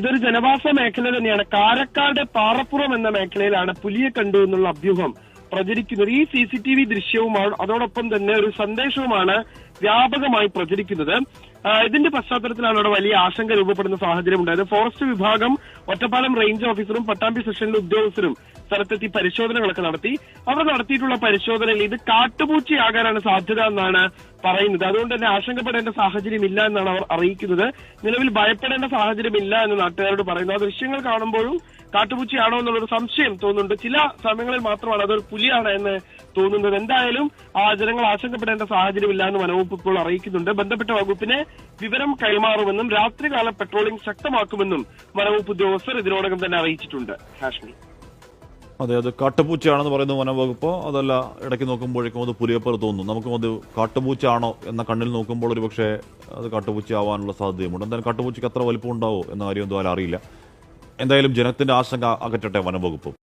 ഇതൊരു ജനവാസ മേഖല തന്നെയാണ്. കാരക്കാട് പാറപ്പുറം എന്ന മേഖലയിലാണ് പുലിയെ കണ്ടു എന്നുള്ള അഭ്യൂഹം പ്രചരിക്കുന്നത്. ഈ സി സി ടി വി ദൃശ്യവുമാണ് അതോടൊപ്പം തന്നെ ഒരു സന്ദേശവുമാണ് വ്യാപകമായി പ്രചരിക്കുന്നത്. ഇതിന്റെ പശ്ചാത്തലത്തിലാണ് അവിടെ വലിയ ആശങ്ക രൂപപ്പെടുന്ന സാഹചര്യം ഉണ്ടായത് ഫോറസ്റ്റ് വിഭാഗം ഒറ്റപ്പാലം റേഞ്ച് ഓഫീസറും പട്ടാമ്പി സെഷനിലെ ഉദ്യോഗസ്ഥരും സ്ഥലത്തെത്തി പരിശോധനകളൊക്കെ നടത്തി. അവർ നടത്തിയിട്ടുള്ള പരിശോധനയിൽ ഇത് കാട്ടുപൂച്ചയാകാനാണ് സാധ്യത എന്നാണ് പറയുന്നത്. അതുകൊണ്ട് തന്നെ ആശങ്കപ്പെടേണ്ട സാഹചര്യം ഇല്ല എന്നാണ് അവർ അറിയിക്കുന്നത്. നിലവിൽ ഭയപ്പെടേണ്ട സാഹചര്യം ഇല്ല എന്ന് നാട്ടുകാരോട് പറയുന്നു. ആ ദൃശ്യങ്ങൾ കാണുമ്പോഴും കാട്ടുപൂച്ചയാണോ എന്നുള്ളൊരു സംശയം തോന്നുന്നുണ്ട്. ചില സമയങ്ങളിൽ മാത്രമാണ് അതൊരു പുലിയാണ് എന്ന് തോന്നുന്നത്. എന്തായാലും ആ ജനങ്ങൾ ആശങ്കപ്പെടേണ്ട സാഹചര്യമില്ല എന്ന് വനവകുപ്പ് ഇപ്പോൾ അറിയിക്കുന്നുണ്ട്. ബന്ധപ്പെട്ട വകുപ്പിനെ വിവരം കൈമാറുമെന്നും രാത്രികാല പെട്രോളിംഗ് ശക്തമാക്കുമെന്നും വനവകുപ്പ് ഉദ്യോഗസ്ഥർ ഇതിനോടകം തന്നെ അറിയിച്ചിട്ടുണ്ട്. ഹാഷ്മി. അതെ അത് കാട്ടുപൂച്ചയാണെന്ന് പറയുന്ന വനംവകുപ്പ് അതല്ല ഇടയ്ക്ക് നോക്കുമ്പോഴേക്കും അത് പുലിയപ്പർ തോന്നുന്നു നമുക്കും അത് കാട്ടുപൂച്ചയാണോ എന്ന കണ്ണിൽ നോക്കുമ്പോൾ ഒരു പക്ഷേ അത് കാട്ടുപൂച്ച ആവാനുള്ള സാധ്യതയുമുണ്ട്. എന്തായാലും കാട്ടുപൂച്ചയ്ക്ക് അത്ര വലിപ്പം ഉണ്ടാവോ എന്ന കാര്യം എന്തായാലും അറിയില്ല. എന്തായാലും ജനത്തിന്റെ ആശങ്ക അകറ്റട്ടെ വനംവകുപ്പ്.